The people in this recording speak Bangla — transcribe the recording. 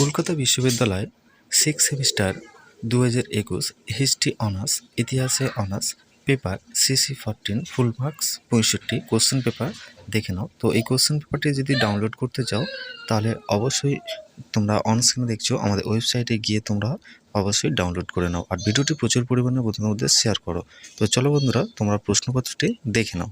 কলকাতা বিশ্ববিদ্যালয় সিক্স সেমিস্টার দু হাজার একুশ হিস্ট্রি অনার্স ইতিহাসে honours paper CC fourteen full marks পঁয়ষট্টি কোশ্চেন পেপার দেখে নাও। তো এই কোশ্চেন পেপারটি যদি ডাউনলোড করতে চাও, তাহলে অবশ্যই তোমরা অনস্ক্রিনে দেখছ, আমাদের ওয়েবসাইটে গিয়ে তোমরা অবশ্যই ডাউনলোড করে নাও। আর ভিডিওটি প্রচুর পরিমাণে বন্ধুদের মধ্যে শেয়ার করো। তো চলো বন্ধুরা, তোমরা প্রশ্নপত্রটি দেখে নাও।